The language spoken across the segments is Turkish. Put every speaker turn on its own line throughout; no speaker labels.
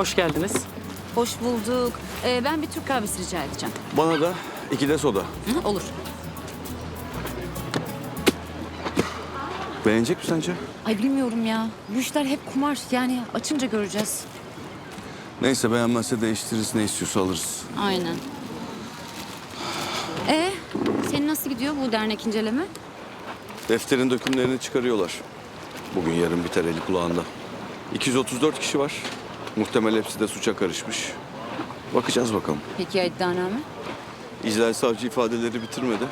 Hoş geldiniz.
Hoş bulduk. Ee, ben bir Türk kahvesi rica edeceğim.
Bana da iki de soda.
Hı, olur.
Beğenecek mi sence?
Ay bilmiyorum ya. Bu işler hep kumar. Yani açınca göreceğiz.
Neyse beğenmezse değiştiririz ne istiyorsa alırız.
Aynen. Ee, senin nasıl gidiyor bu dernek inceleme?
Defterin dökümlerini çıkarıyorlar. Bugün yarın biter eli kulağında. 234 kişi var. Muhtemel hepsi de suça karışmış. Bakacağız bakalım.
Peki ya iddianame?
İclal savcı ifadeleri bitirmedi.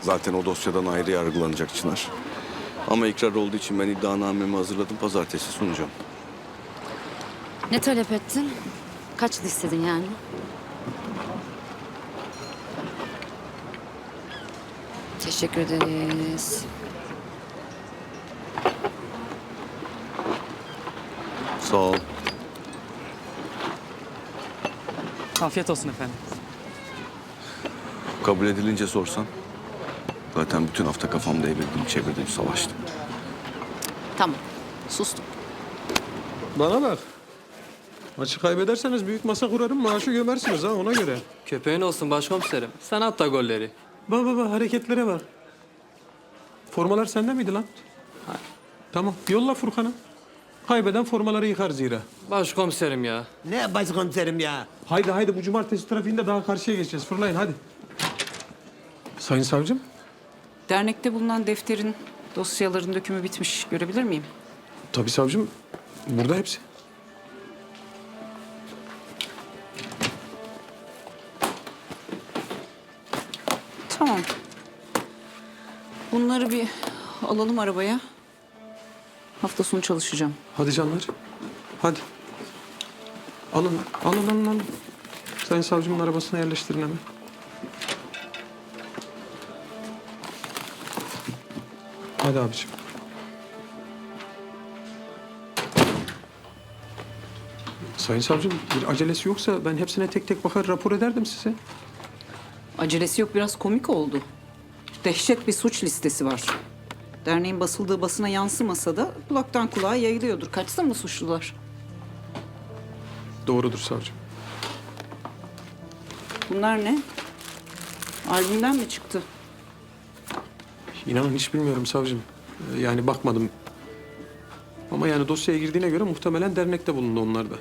Zaten o dosyadan ayrı yargılanacak Çınar. Ama ikrar olduğu için ben iddianamemi hazırladım. Pazartesi sunacağım.
Ne talep ettin? Kaç istedin yani? Teşekkür ederiz.
Sağ ol.
Afiyet olsun efendim.
Kabul edilince sorsan. Zaten bütün hafta kafamda evirdim, çevirdim, savaştım.
Tamam. Sustum.
Bana bak. Maçı kaybederseniz büyük masa kurarım maaşı gömersiniz ha ona göre.
Köpeğin olsun başkomiserim. Sen at da golleri.
Bak bak bak hareketlere bak. Formalar sende miydi lan? Tamam yolla Furkan'ı. Kaybeden formaları yıkar zira.
Başkomiserim ya.
Ne başkomiserim ya?
Haydi haydi bu cumartesi trafiğinde daha karşıya geçeceğiz. Fırlayın hadi. Sayın savcım.
Dernekte bulunan defterin dosyaların dökümü bitmiş. Görebilir miyim?
Tabii savcım. Burada hepsi.
Tamam. Bunları bir alalım arabaya. Hafta sonu çalışacağım.
Hadi canlar. Hadi. Alın, alın, alın, alın. Sayın savcımın arabasına yerleştirin hemen. Hadi abiciğim. Sayın savcım bir acelesi yoksa ben hepsine tek tek bakar rapor ederdim size.
Acelesi yok biraz komik oldu. Dehşet bir suç listesi var. Derneğin basıldığı basına yansımasa da kulaktan kulağa yayılıyordur. Kaçsın mı suçlular?
Doğrudur savcım.
Bunlar ne? Albümden mi çıktı?
İnanın hiç bilmiyorum savcım. Ee, Yani bakmadım. Ama yani dosyaya girdiğine göre muhtemelen dernekte bulundu onlar da.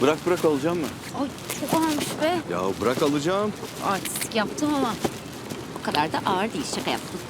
Bırak bırak alacağım mı?
Ay çok ağırmış be.
Ya bırak alacağım.
Artistik yaptım ama o kadar da ağır değil. Şaka yaptım.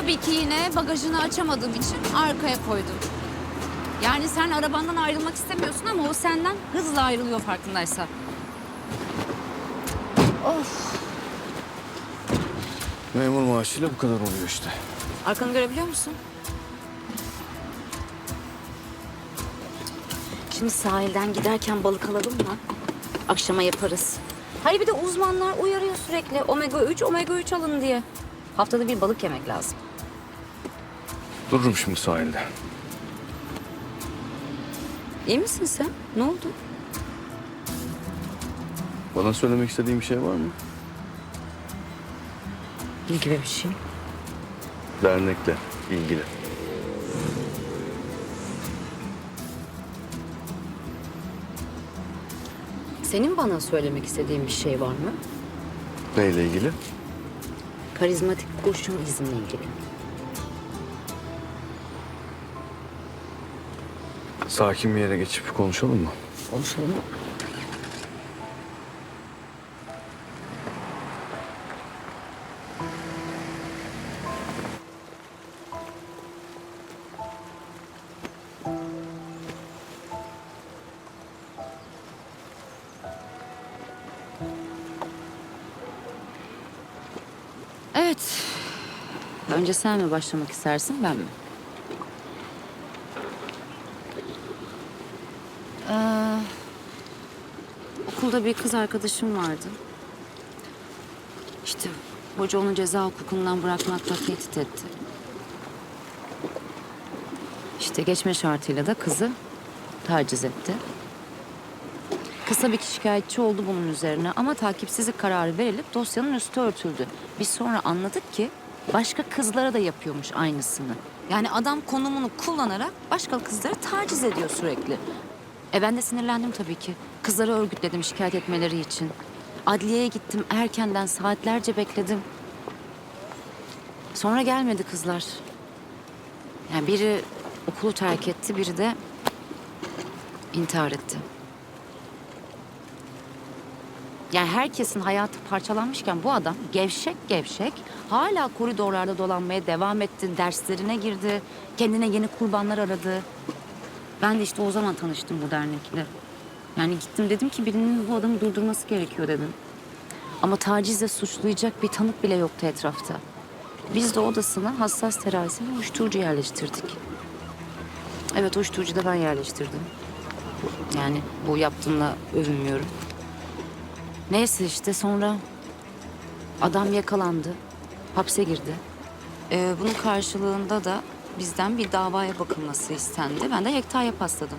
Tabii ki yine bagajını açamadığım için arkaya koydum. Yani sen arabandan ayrılmak istemiyorsun ama o senden hızla ayrılıyor farkındaysa.
Memur maaşıyla bu kadar oluyor işte.
Arkanı görebiliyor musun? Şimdi sahilden giderken balık alalım mı? Akşama yaparız. Hayır bir de uzmanlar uyarıyor sürekli. Omega 3, omega 3 alın diye. Haftada bir balık yemek lazım.
Dururum şimdi sahilde.
İyi misin sen? Ne oldu?
Bana söylemek istediğin bir şey var mı?
İyi gibi bir şey.
Dernekle ilgili.
Senin bana söylemek istediğin bir şey var mı?
Neyle ilgili?
Karizmatik kurşun izinle ilgili.
Sakin bir yere geçip konuşalım mı?
Konuşalım mı? Evet. Önce sen mi başlamak istersin, ben mi? Okulda bir kız arkadaşım vardı. İşte hoca onu ceza hukukundan bırakmakla tehdit etti. İşte geçme şartıyla da kızı taciz etti. Kız tabii ki şikayetçi oldu bunun üzerine ama takipsizlik kararı verilip dosyanın üstü örtüldü. Biz sonra anladık ki başka kızlara da yapıyormuş aynısını. Yani adam konumunu kullanarak başka kızları taciz ediyor sürekli. E ben de sinirlendim tabii ki. Kızları örgütledim şikayet etmeleri için. Adliyeye gittim erkenden saatlerce bekledim. Sonra gelmedi kızlar. Yani biri okulu terk etti, biri de intihar etti. Yani herkesin hayatı parçalanmışken bu adam gevşek gevşek hala koridorlarda dolanmaya devam etti. Derslerine girdi. Kendine yeni kurbanlar aradı. Ben de işte o zaman tanıştım bu dernekle. Yani gittim dedim ki birinin bu adamı durdurması gerekiyor dedim. Ama tacizle suçlayacak bir tanık bile yoktu etrafta. Biz de odasına hassas terazi ve uyuşturucu yerleştirdik. Evet uyuşturucu da ben yerleştirdim. Yani bu yaptığımla övünmüyorum. Neyse işte sonra adam yakalandı. Hapse girdi. Ee, bunun karşılığında da bizden bir davaya bakılması istendi. Ben de Yekta'ya pasladım.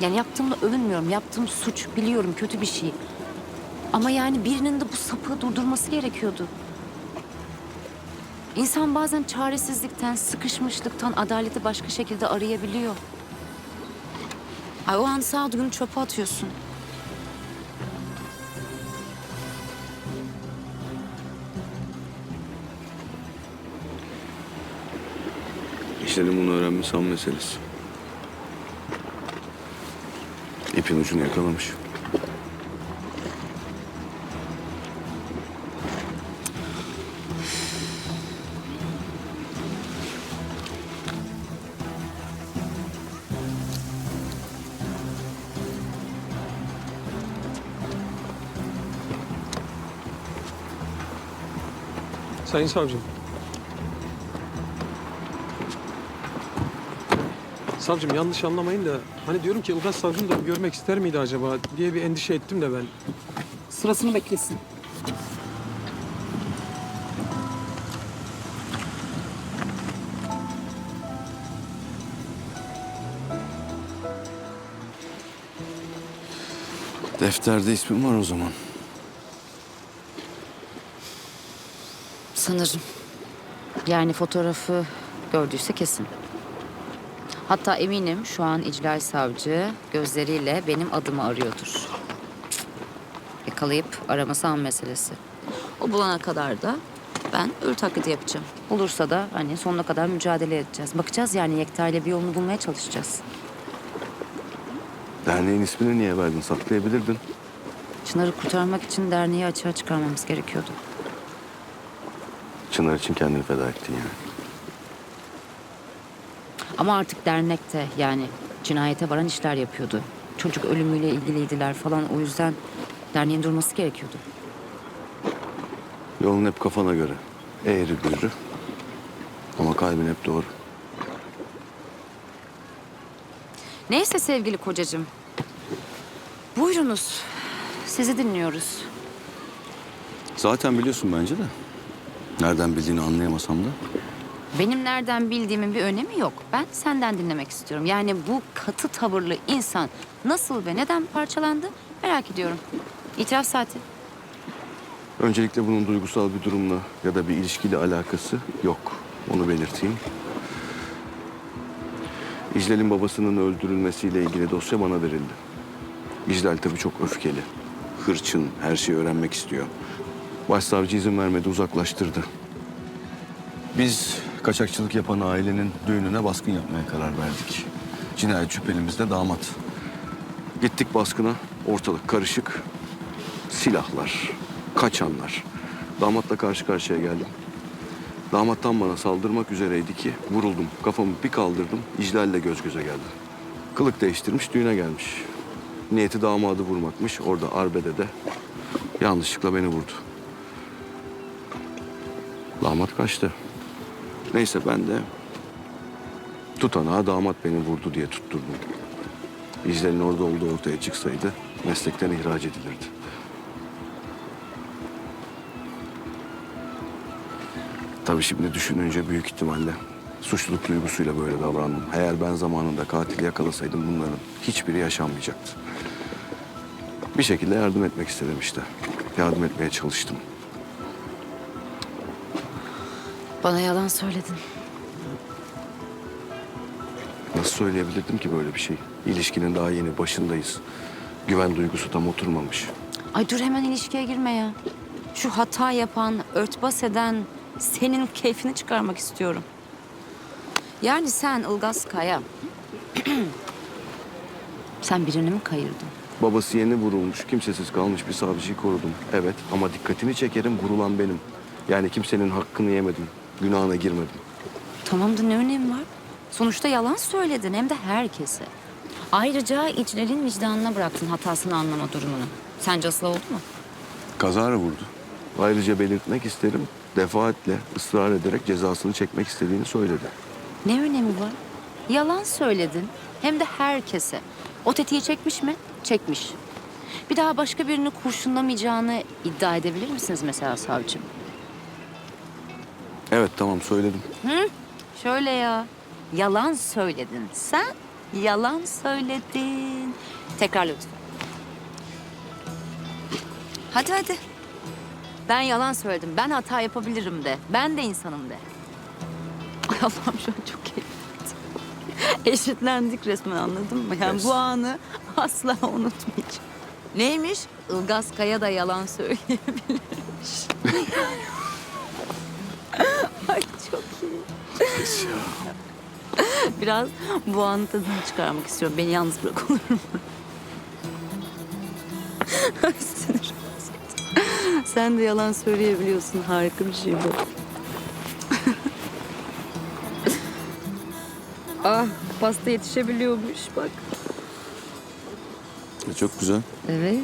Yani yaptığımla övünmüyorum. Yaptığım suç biliyorum kötü bir şey. Ama yani birinin de bu sapığı durdurması gerekiyordu. İnsan bazen çaresizlikten, sıkışmışlıktan adaleti başka şekilde arayabiliyor. Ay o an sağduyunu çöpe atıyorsun.
İşlerin bunu öğrenmesi an meselesi. İpin ucunu yakalamış.
Sayın savcım. Savcım yanlış anlamayın da hani diyorum ki Ilgaz savcım da görmek ister miydi acaba diye bir endişe ettim de ben.
Sırasını beklesin.
Defterde ismim var o zaman.
Sanırım. Yani fotoğrafı gördüyse kesin. Hatta eminim şu an İclal Savcı gözleriyle benim adımı arıyordur. Yakalayıp araması an meselesi. O bulana kadar da ben ölü taklidi yapacağım. Olursa da hani sonuna kadar mücadele edeceğiz. Bakacağız yani Yekta ile bir yolunu bulmaya çalışacağız.
Derneğin ismini niye verdin? Saklayabilirdin.
Çınar'ı kurtarmak için derneği açığa çıkarmamız gerekiyordu.
Çınar için kendini feda ettin yani.
Ama artık dernekte yani cinayete varan işler yapıyordu. Çocuk ölümüyle ilgiliydiler falan o yüzden derneğin durması gerekiyordu.
Yolun hep kafana göre. Eğri büğrü. Ama kalbin hep doğru.
Neyse sevgili kocacığım. Buyurunuz. Sizi dinliyoruz.
Zaten biliyorsun bence de. Nereden bildiğini anlayamasam da.
Benim nereden bildiğimin bir önemi yok. Ben senden dinlemek istiyorum. Yani bu katı tavırlı insan nasıl ve neden parçalandı merak ediyorum. İtiraf saati.
Öncelikle bunun duygusal bir durumla ya da bir ilişkiyle alakası yok. Onu belirteyim. İclal'in babasının öldürülmesiyle ilgili dosya bana verildi. İclal tabii çok öfkeli. hırçın, her şeyi öğrenmek istiyor. Başsavcı izin vermedi, uzaklaştırdı. Biz kaçakçılık yapan ailenin düğününe baskın yapmaya karar verdik. Cinayet şüphelimiz de damat. Gittik baskına, ortalık karışık. Silahlar, kaçanlar. Damatla karşı karşıya geldim. Damat tam bana saldırmak üzereydi ki vuruldum. Kafamı bir kaldırdım, ihlalle göz göze geldi. Kılık değiştirmiş, düğüne gelmiş. Niyeti damadı vurmakmış. Orada arbede de yanlışlıkla beni vurdu. Damat kaçtı. Neyse ben de tutanağa damat beni vurdu diye tutturdum. İclal'in orada olduğu ortaya çıksaydı meslekten ihraç edilirdi. Tabii şimdi düşününce büyük ihtimalle suçluluk duygusuyla böyle davrandım. Eğer ben zamanında katili yakalasaydım bunların hiçbiri yaşanmayacaktı. Bir şekilde yardım etmek istedim işte. Yardım etmeye çalıştım.
Bana yalan söyledin.
Nasıl söyleyebilirdim ki böyle bir şey? İlişkinin daha yeni başındayız. Güven duygusu tam oturmamış.
Ay dur hemen ilişkiye girme ya. Şu hata yapan, örtbas eden senin keyfini çıkarmak istiyorum. Yani sen Ilgaz Kaya. sen birini mi kayırdın?
Babası yeni vurulmuş, kimsesiz kalmış bir savcıyı korudum. Evet ama dikkatini çekerim vurulan benim. Yani kimsenin hakkını yemedim, günahına girmedim.
Tamam da ne önemi var? Sonuçta yalan söyledin hem de herkese. Ayrıca İclal'in vicdanına bıraktın hatasını anlama durumunu. Sence asıl oldu mu?
Kazara vurdu. Ayrıca belirtmek isterim, defaatle ısrar ederek cezasını çekmek istediğini söyledi.
Ne önemi var? Yalan söyledin. Hem de herkese. O tetiği çekmiş mi? Çekmiş. Bir daha başka birini kurşunlamayacağını iddia edebilir misiniz mesela savcım?
Evet tamam söyledim.
Şöyle ya. Yalan söyledin. Sen yalan söyledin. Tekrar lütfen. Hadi hadi. Ben yalan söyledim. Ben hata yapabilirim de. Ben de insanım de. Ay Allah'ım şu an çok keyifli. Eşitlendik resmen anladın mı? Yani bu anı asla unutmayacağım. Neymiş? Ilgaz Kaya da yalan söyleyebilirmiş. Ay çok iyi. Biraz bu anın tadını çıkarmak istiyorum. Beni yalnız bırak olur mu? Ay. Sen de yalan söyleyebiliyorsun. Harika bir şey bu. ah pasta yetişebiliyormuş bak.
E, Çok güzel.
Evet.